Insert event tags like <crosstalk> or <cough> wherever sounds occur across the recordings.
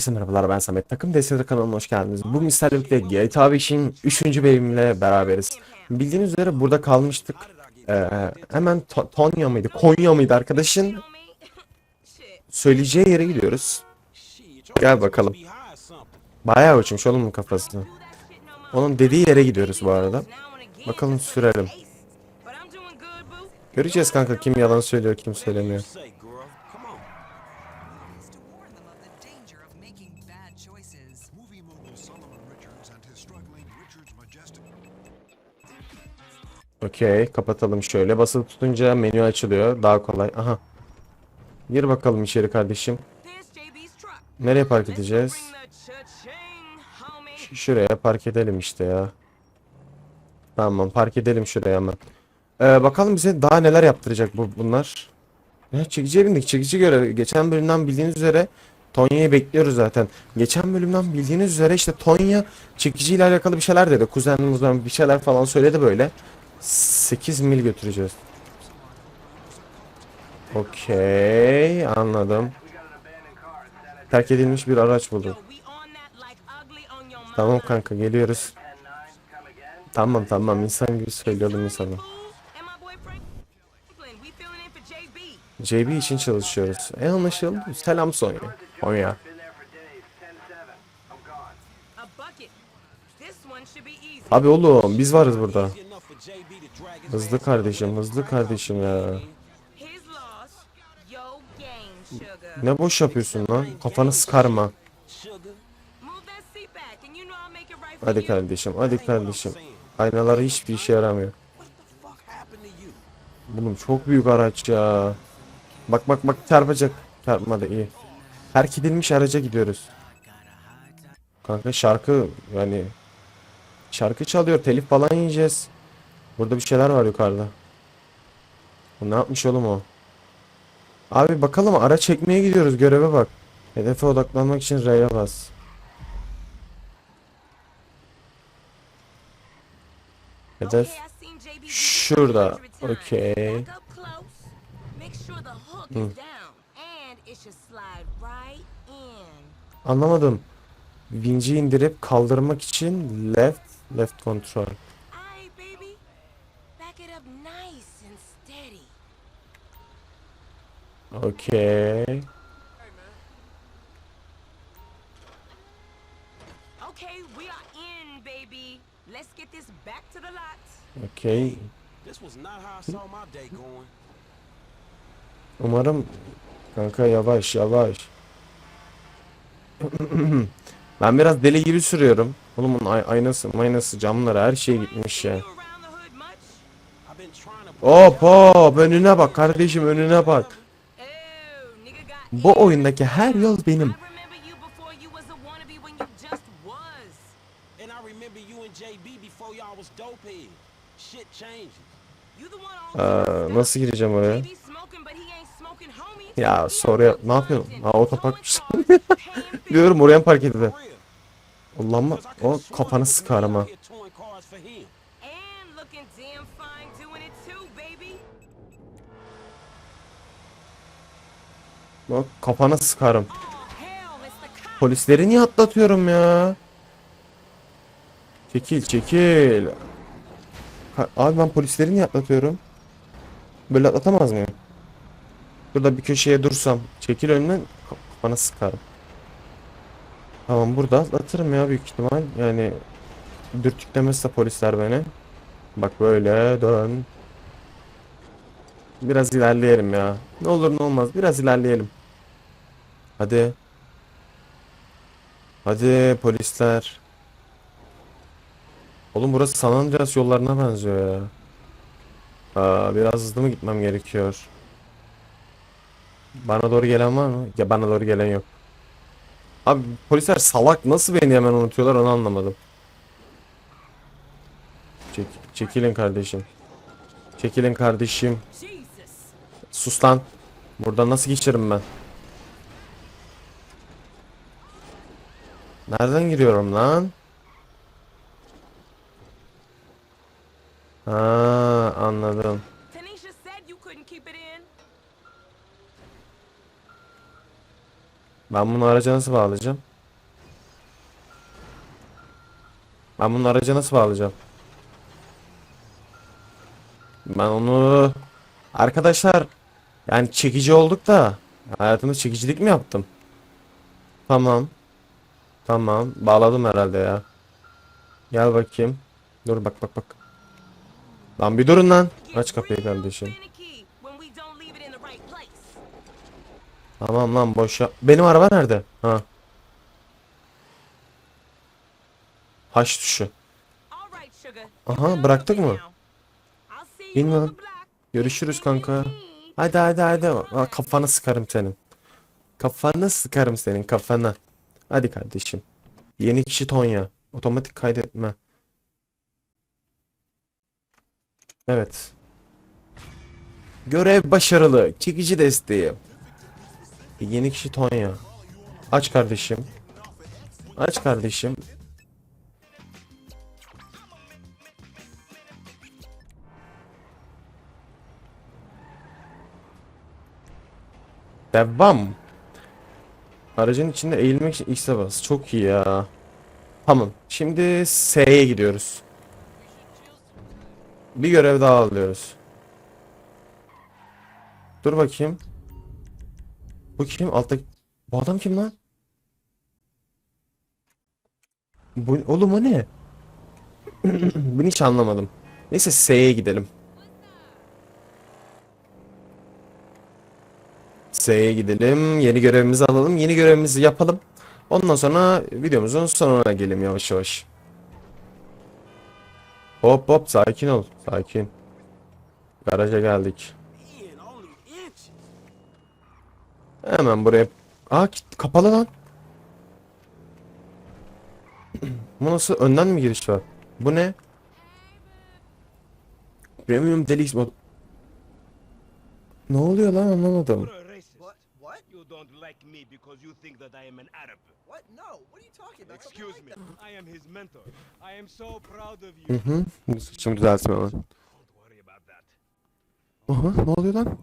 Herkese merhabalar ben Samet. Takım Destek kanalına hoş geldiniz. Sizlerle birlikte GTA 5'in 3. bölümüyle beraberiz. Bildiğiniz üzere burada kalmıştık. Ee, hemen To- Tonya mıydı? Konya mıydı arkadaşın? Söyleyeceği yere gidiyoruz. Gel bakalım. Bayağı uçmuş oğlum bu kafasını. Onun dediği yere gidiyoruz bu arada. Bakalım sürelim. Göreceğiz kanka kim yalan söylüyor kim söylemiyor. Okey kapatalım şöyle. Basılı tutunca menü açılıyor. Daha kolay. Aha. Gir bakalım içeri kardeşim. Nereye park edeceğiz? Ş- Şuraya park edelim işte ya. Tamam park edelim şuraya hemen. Ee, bakalım bize daha neler yaptıracak bu bunlar. Ya çekici bindik. Çekici göre geçen bölümden bildiğiniz üzere Tonya'yı bekliyoruz zaten. Geçen bölümden bildiğiniz üzere işte Tonya çekiciyle alakalı bir şeyler dedi. Kuzenimizden bir şeyler falan söyledi böyle. 8 mil götüreceğiz. Okey anladım. Terk edilmiş bir araç bulduk. Tamam kanka geliyoruz. Tamam tamam insan gibi söylüyorum insana. JB için çalışıyoruz. E anlaşıldı. Selam Sonya. Sonya. Abi oğlum biz varız burada. Hızlı kardeşim hızlı kardeşim ya. Ne boş yapıyorsun lan? Kafanı sıkarma. Hadi kardeşim hadi kardeşim. Aynalar hiçbir işe yaramıyor. Oğlum çok büyük araç ya. Bak bak bak çarpacak. Çarpmadı iyi. Terk edilmiş araca gidiyoruz. Kanka şarkı yani şarkı çalıyor telif falan yiyeceğiz. Burada bir şeyler var yukarıda. Bu ne yapmış oğlum o? Abi bakalım ara çekmeye gidiyoruz göreve bak. Hedefe odaklanmak için R'ye bas. Hedef şurada. Okey. Anlamadım. Vinci indirip kaldırmak için left left control. Okey. Okay, we are in, baby. Let's get this back to the lot. Okey. This was not how I saw my day going. Umarım kanka yavaş yavaş. <clears throat> ben biraz deli gibi sürüyorum. Oğlum bunun ay- aynası, maynası, camları her şey gitmiş ya. Hop hop önüne bak kardeşim önüne bak. Bu oyundaki her yol benim. Aa, nasıl gireceğim oraya? Ya soru yap. Ne yapıyorsun? Ha otoparkmış. Diyorum oraya mı park edildi? Could've O kafanı too, baby. Bak kafana sıkarım. Polisleri niye atlatıyorum ya? Çekil çekil. Abi ben polisleri niye atlatıyorum? Böyle atlatamaz mıyım? Burada bir köşeye dursam. Çekil önünden kafana sıkarım. Tamam burada atlatırım ya büyük ihtimal. Yani dürtüklemezse polisler beni. Bak böyle dön. Biraz ilerleyelim ya. Ne olur ne olmaz biraz ilerleyelim. Hadi. Hadi polisler. Oğlum burası San Andreas yollarına benziyor ya. Aa, biraz hızlı mı gitmem gerekiyor? Bana doğru gelen var mı? Ya bana doğru gelen yok. Abi polisler salak nasıl beni hemen unutuyorlar onu anlamadım. Çek, çekilin kardeşim. Çekilin kardeşim. Sus lan. Buradan nasıl geçerim ben? Nereden giriyorum lan? Ha, anladım. Ben bunu araca nasıl bağlayacağım? Ben bunu araca nasıl bağlayacağım? Ben onu... Arkadaşlar... Yani çekici olduk da... Hayatımda çekicilik mi yaptım? Tamam. Tamam. Bağladım herhalde ya. Gel bakayım. Dur bak bak bak. Lan bir durun lan. Aç kapıyı kardeşim. Tamam lan boş. Benim araba nerede? Ha. Haş tuşu. Aha, bıraktık mı? the block. Görüşürüz kanka. Hadi hadi hadi. Aa, Kafanı sıkarım senin. Kafanı sıkarım senin kafana. Hadi kardeşim. Yeni kişi Tonya. Otomatik kaydetme. Evet. Görev başarılı. Çekici desteği. Yeni kişi Tonya. Aç kardeşim. Aç kardeşim. Devam. Aracın içinde eğilmek için X'e bas. Çok iyi ya. Tamam. Şimdi S'ye gidiyoruz. Bir görev daha alıyoruz. Dur bakayım. Bu kim? Alttaki... Bu adam kim lan? Bu... Oğlum o ne? <clears throat> Bunu hiç anlamadım. Neyse S'ye gidelim. S'ye gidelim. Yeni görevimizi alalım. Yeni görevimizi yapalım. Ondan sonra videomuzun sonuna gelelim yavaş yavaş. Hop hop sakin ol. Sakin. Garaja geldik. Hemen buraya. Aa kapalı lan. Bu nasıl? Önden mi giriş var? Bu ne? Premium Deluxe mod. Ne oluyor lan anlamadım. You don't like me because you think that I am an Arab. What? No. What are you talking about? Something Excuse like me. that. I am his mentor. I am so proud of Hı hı. Saçımı düzeltme hemen. Don't worry about that. Aha ne oluyor lan?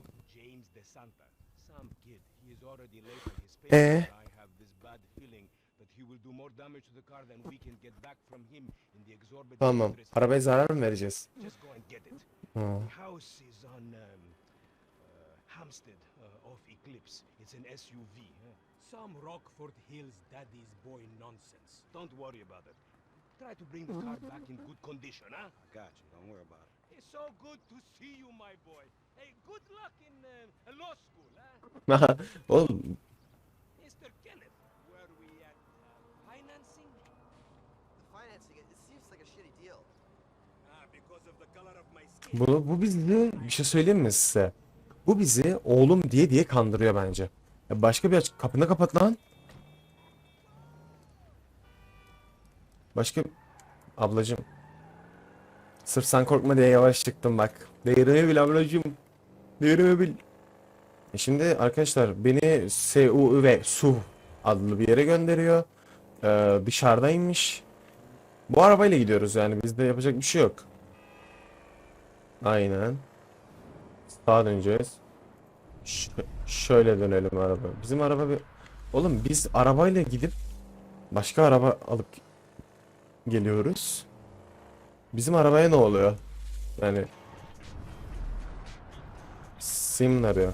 Exorbitant Tamam. Arabaya zarar mı vereceğiz? Just go and get it. Ha. The house is on um, uh, Hampstead uh, off Eclipse. It's an SUV. huh? Some Rockford Hills daddy's boy nonsense. Don't worry about it. Try to bring the car <laughs> back in good condition, huh? I got you. Don't worry about it. It's so good to see you, my boy. Hey, good luck in uh, law school, huh? <laughs> Oğlum bu, bu bizi bir şey söyleyeyim mi size? Bu bizi oğlum diye diye kandırıyor bence. Ya başka bir aç kapını kapat lan. Başka ablacım. Sırf sen korkma diye yavaş çıktım bak. Değerimi bil ablacım. Değerimi bil. E şimdi arkadaşlar beni SU ve SU adlı bir yere gönderiyor. Ee, dışarıdaymış. Bu arabayla gidiyoruz yani bizde yapacak bir şey yok. Aynen. Sağa döneceğiz. Ş- şöyle dönelim araba. Bizim araba bir... Oğlum biz arabayla gidip başka araba alıp geliyoruz. Bizim arabaya ne oluyor? Yani sim arıyor.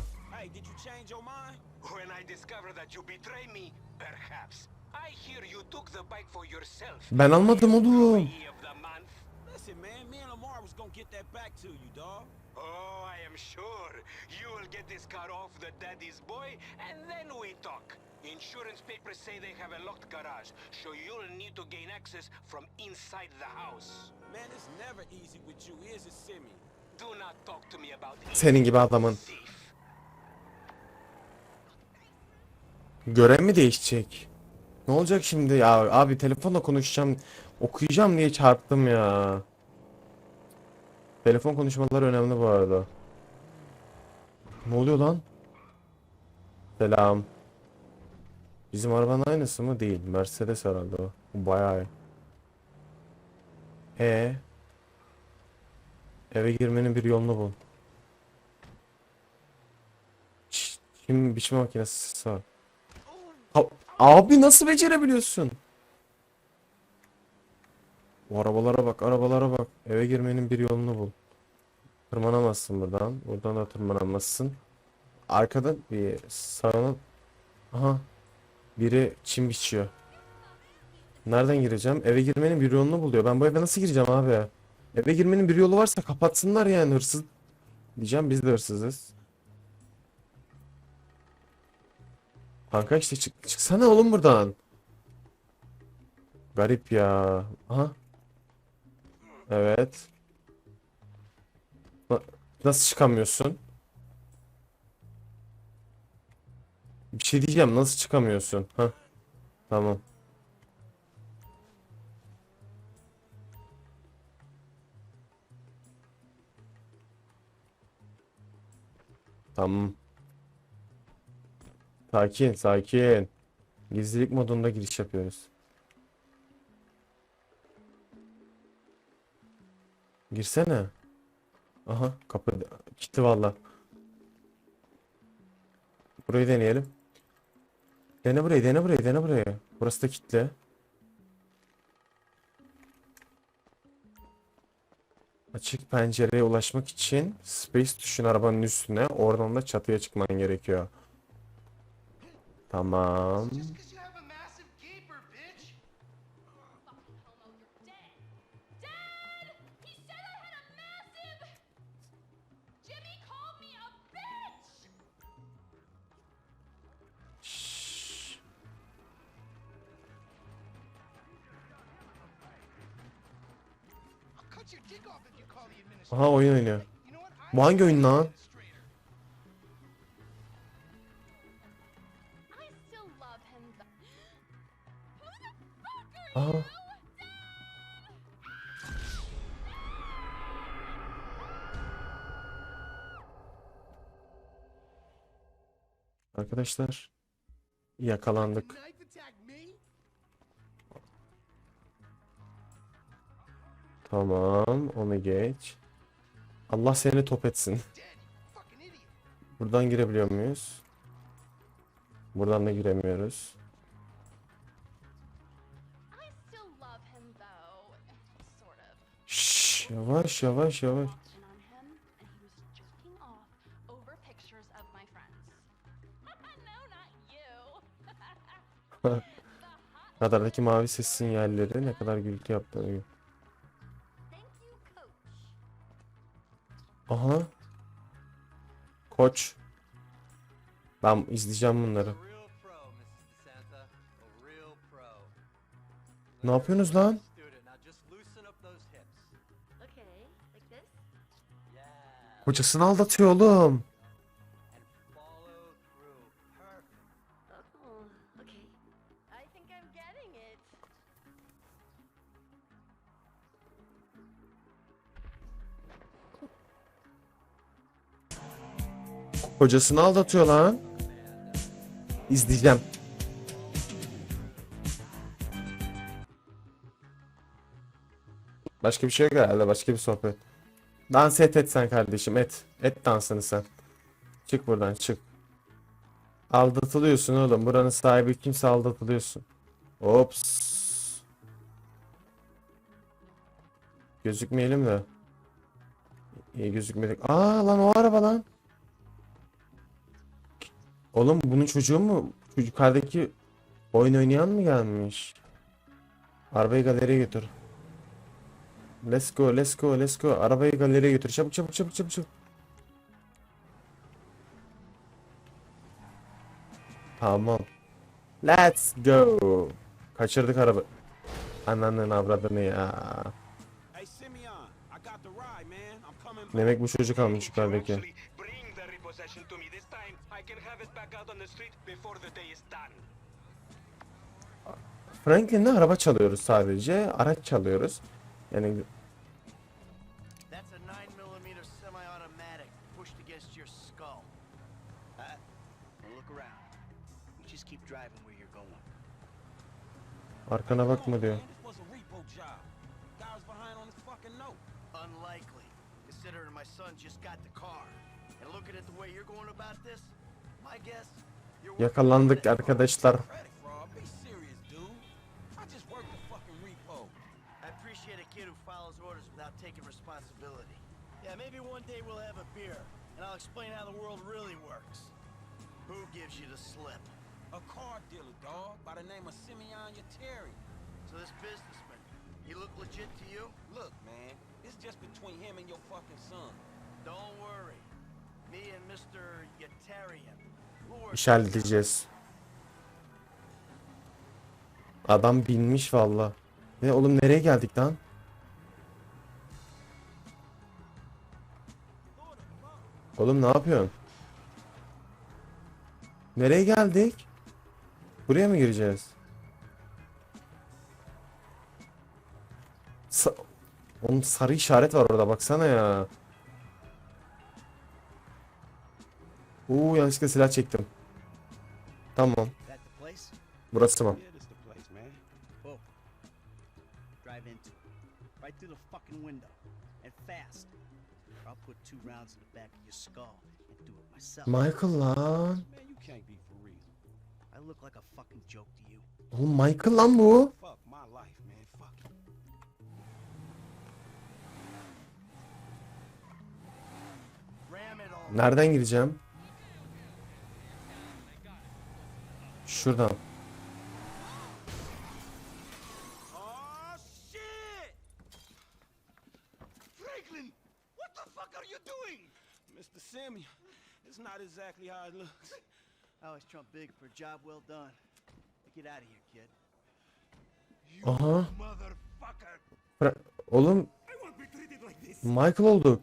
To you, dog. Oh, I am sure. You will get this car off the daddy's boy, and then we talk. Insurance papers say they have a locked garage, so you'll need to gain access from inside the house. Man, it's never easy with you, is it, Simi? Do not talk to me about Senin gibi adamın. Görev mi değişecek? Ne olacak şimdi ya? Abi telefonla konuşacağım. Okuyacağım diye çarptım ya. Telefon konuşmaları önemli bu arada. Ne oluyor lan? Selam. Bizim arabanın aynısı mı? Değil. Mercedes herhalde o. Bayağı iyi. E Eve girmenin bir yolunu bul. Çim biçme makinesi var. Ha- Abi nasıl becerebiliyorsun? Bu arabalara bak, arabalara bak. Eve girmenin bir yolunu bul. Tırmanamazsın buradan. Buradan da tırmanamazsın. Arkada bir sağına... Aha. Biri çim biçiyor. Nereden gireceğim? Eve girmenin bir yolunu buluyor. Ben bu eve nasıl gireceğim abi? Eve girmenin bir yolu varsa kapatsınlar yani hırsız. Diyeceğim biz de hırsızız. Kanka işte çık çıksana oğlum buradan. Garip ya. Aha. Evet. Na- Nasıl çıkamıyorsun? Bir şey diyeceğim. Nasıl çıkamıyorsun? Ha. Tamam. Tamam. Sakin, sakin. Gizlilik modunda giriş yapıyoruz. Girsene. Aha, kapı kilitli valla. Burayı deneyelim. Dene burayı, dene burayı, dene burayı. Burası da kilitli. Açık pencereye ulaşmak için space tuşun arabanın üstüne, oradan da çatıya çıkman gerekiyor. Tamam. Aha oyun oynuyor. Bu hangi oyun lan? Aha. Arkadaşlar yakalandık. Tamam, onu geç. Allah seni top etsin. Buradan girebiliyor muyuz? Buradan da giremiyoruz. No, not you. Radardaki mavi ses sinyalleri ne kadar gürültü yaptığını gör. Aha. Koç. Ben izleyeceğim bunları. Ne yapıyorsunuz lan? Kocasını aldatıyor oğlum. Kocasını aldatıyor lan. İzleyeceğim. Başka bir şey yok herhalde. Başka bir sohbet. Dans et et sen kardeşim et. Et dansını sen. Çık buradan çık. Aldatılıyorsun oğlum. Buranın sahibi kimse aldatılıyorsun. Ops. Gözükmeyelim de. İyi gözükmedik. Aa lan o araba lan. Oğlum bunun çocuğu mu? Yukarıdaki oyun oynayan mı gelmiş? Arabayı galeriye götür. Let's go, let's go, let's go. Arabayı galeriye götür. Çabuk çabuk çabuk çabuk çabuk. Tamam. Let's go. Kaçırdık araba. Ananın avradını ya. Demek bu çocuk almış yukarıdaki. Franklin'le araba çalıyoruz sadece. Araç çalıyoruz. Yani That's a 9 millimeter semi-automatic pushed against your skull. Huh? Now look around. You just keep driving where you're going. arkana bakma diyor. Unlikely, considering my son just got the car. And looking at the way you're going about this, my guess, Yakalandık arkadaşlar. I just worked the fucking repo. I appreciate a kid who follows orders without taking responsibility. Yeah, maybe one day we'll have a beer, and I'll explain how the world really works. Who gives you the slip? A car dealer, dog, by the name of Simeon Yateri. So this businessman, he look legit to you? Look, man, it's just between him and your fucking son. Don't worry. Me and Mr. Yetarian. We'll work İş halledeceğiz. Adam binmiş valla. Ne oğlum nereye geldik lan? Oğlum ne yapıyorsun? Nereye geldik? Buraya mı gireceğiz? Sa Oğlum sarı işaret var orada baksana ya. Uuu yanlışlıkla silah çektim. Tamam. Burası mı? Right through the fucking window. And fast. Or I'll put two rounds in the back of your skull and do it myself. Michael lan. Man, you can't be for real. I look like a fucking joke to you. Oğlum Michael lan bu. Fuck my life, man. Fuck it. Nereden gireceğim? Şuradan. Franklin! What the fuck are you doing? Mr. Simeon, it's not exactly how it looks. I always trump big for a job well done. Get out of here, kid. Aha. Motherfucker! Fra- Oğlum. Michael olduk.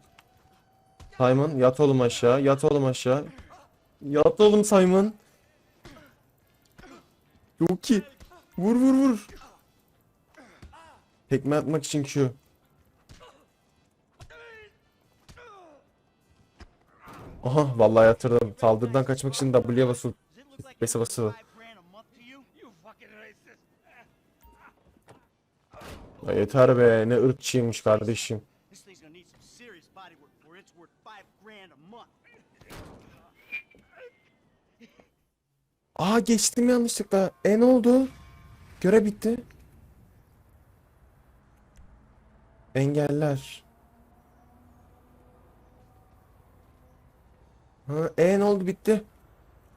Simon yat oğlum aşağı. Yat oğlum aşağı. Yat oğlum Simon. Yok ki. Vur vur vur. Tekme atmak için Q. Aha vallahi yatırdım. Saldırıdan kaçmak için W'ye Bese it's basılı. Ya yeter be ne ırkçıymış kardeşim. Aa geçtim yanlışlıkla. E ne oldu? Görev bitti. Engeller. Ha, e ne oldu bitti.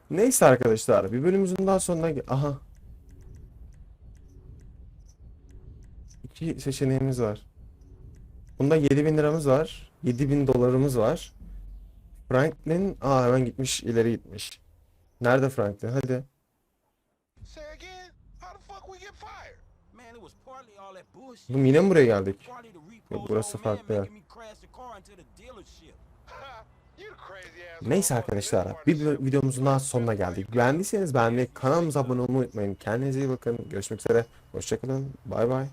Neyse arkadaşlar bir bölümümüzün daha sonuna Aha. İki seçeneğimiz var. Bunda 7000 liramız var. 7000 dolarımız var. Franklin aa hemen gitmiş ileri gitmiş. Nerede Franklin? Hadi. Oğlum yine mi buraya geldik? Yok, burası farklı yer. Neyse arkadaşlar bir videomuzun daha sonuna geldik. Beğendiyseniz beğenmeyi, kanalımıza abone olmayı unutmayın. Kendinize iyi bakın. Görüşmek üzere. Hoşçakalın. Bay bay.